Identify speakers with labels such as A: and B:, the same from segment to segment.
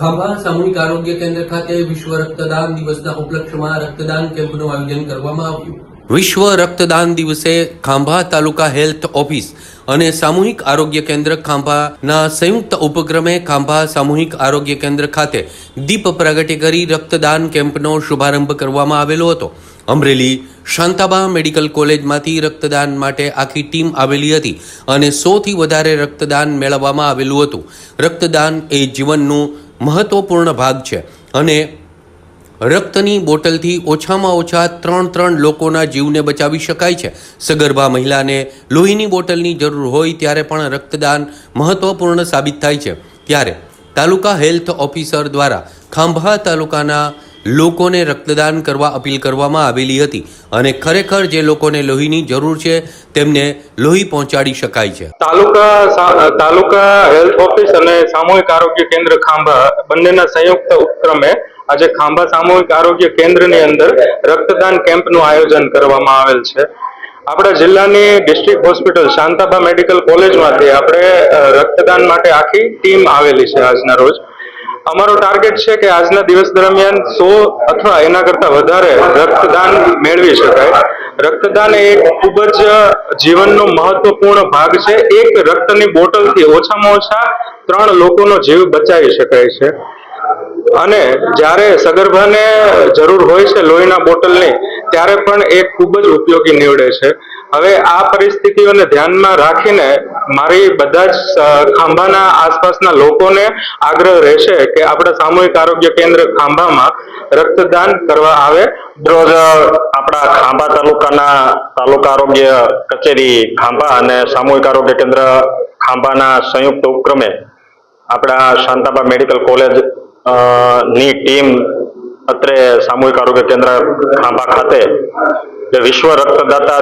A: ખાંભા સામૂહિક આરોગ્ય કેન્દ્ર ખાતે વિશ્વ રક્તદાન દિવસના ઉપલક્ષ્યમાં રક્તદાન કેમ્પનું આયોજન કરવામાં આવ્યું. વિશ્વ રક્તદાન દિવસે ખાંભા તાલુકા હેલ્થ ઓફિસ અને સામૂહિક આરોગ્ય કેન્દ્ર ખાંભાના સંયુક્ત ઉપક્રમે ખાંભા સામૂહિક આરોગ્ય કેન્દ્ર ખાતે દીપ પ્રગટે કરી રક્તદાન કેમ્પનો શુભારંભ કરવામાં આવેલો હતો. અમરેલી શાંતાબા મેડિકલ કોલેજમાંથી રક્તદાન માટે આખી ટીમ આવેલી હતી અને સોથી વધારે રક્તદાન મેળવવામાં આવેલું હતું. રક્તદાન એ જીવનનું મહત્વપૂર્ણ ભાગ છે. અને રક્તની બોટલથી ઓછામાં ઓછા ત્રણ ત્રણ લોકોના જીવને બચાવી શકાય છે. સગર્ભા મહિલાને લોહીની બોટલની જરૂર હોય ત્યારે પણ રક્તદાન મહત્વપૂર્ણ સાબિત થાય છે. ત્યારે તાલુકા હેલ્થ ઓફિસર દ્વારા ખાંભા તાલુકાના લોકોને રક્તદાન કરવા અપીલ કરવામાં આવેલી હતી અને ખરેખર જે લોકોને લોહીની જરૂર છે, તેમને લોહી પહોંચાડી શકાય છે.
B: તાલુકા તાલુકા હેલ્થ ઓફિસ અને સામૂહિક આરોગ્ય કેન્દ્ર ખાંભા બંનેના સંયુક્ત ઉપક્રમે આજે ખાંભા સામૂહિક આરોગ્ય કેન્દ્રની અંદર રક્તદાન કેમ્પનું આયોજન કરવામાં આવેલ છે. આપણા જિલ્લાની ડિસ્ટ્રિક્ટ હોસ્પિટલ શાંતાબા મેડિકલ કોલેજમાંથી આપણે રક્તદાન માટે આખી ટીમ આવેલી છે આજના રોજ. અમારો ટાર્ગેટ છે કે આજના દિવસ દરમિયાન સો અથવા એના કરતા વધારે રક્તદાન મેળવી શકાય. રક્તદાન એ ખૂબ જ જીવનનો મહત્વપૂર્ણ ભાગ છે. એક રક્તની બોટલથી ઓછામાં ઓછા ત્રણ લોકોનો જીવ બચાવી શકાય છે. અને જ્યારે સગર્ભાને જરૂર હોય છે લોહીના બોટલની, ત્યારે પણ એ ખૂબ જ ઉપયોગી નીવડે છે. હવે આ પરિસ્થિતિઓને ધ્યાનમાં રાખીને મારી બધા જ ખાંભાના આસપાસના લોકોને આગ્રહ રહેશે કે આપણા સામૂહિક આરોગ્ય કેન્દ્ર ખાંભામાં રક્તદાન કરવા આવે.
C: રોજ આપણા ખાંભા તાલુકાના તાલુકા આરોગ્ય કચેરી ખાંભા અને સામૂહિક આરોગ્ય કેન્દ્ર ખાંભાના સંયુક્ત ઉપક્રમે આપણા શાંતાબા મેડિકલ કોલેજની ટીમ અત્રે સામૂહિક આરોગ્ય કેન્દ્ર ખાંભા ખાતે વિશ્વ રક્તદાતા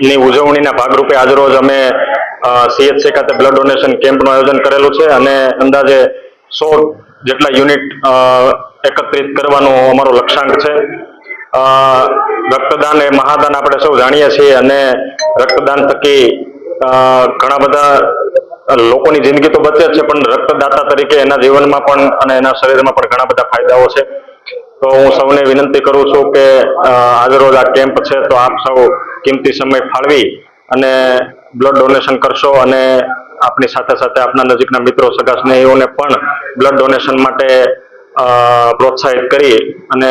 C: દિવસની ઉજવણીના ભાગરૂપે આજરોજ અમે સીએચસી ખાતે બ્લડ ડોનેશન કેમ્પનું આયોજન કરેલું છે અને અંદાજે સો જેટલા યુનિટ એકત્રિત કરવાનો અમારો લક્ષ્યાંક છે. રક્તદાન એ મહાદાન આપણે સૌ જાણીએ છીએ અને રક્તદાન થકી ઘણા બધા લોકોની જિંદગી તો બચે છે, પણ રક્તદાતા તરીકે એના જીવનમાં પણ અને એના શરીરમાં પણ ઘણા બધા ફાયદાઓ છે. તો હું સૌને વિનંતી કરું છું કે આજરોજ આ કેમ્પ છે તો આપ સૌ કિંમતી સમય ફાળવી અને બ્લડ ડોનેશન કરશો અને આપની સાથે સાથે આપના નજીકના મિત્રો, સગા સ્નેહીઓને પણ બ્લડ ડોનેશન માટે પ્રોત્સાહિત કરી અને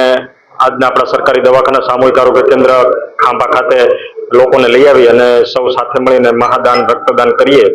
C: આજના આપણા સરકારી દવાખાના સામૂહિક આરોગ્ય કેન્દ્ર ખાંભા ખાતે લોકોને લઈ આવી અને સૌ સાથે મળીને મહાદાન, રક્તદાન કરીએ.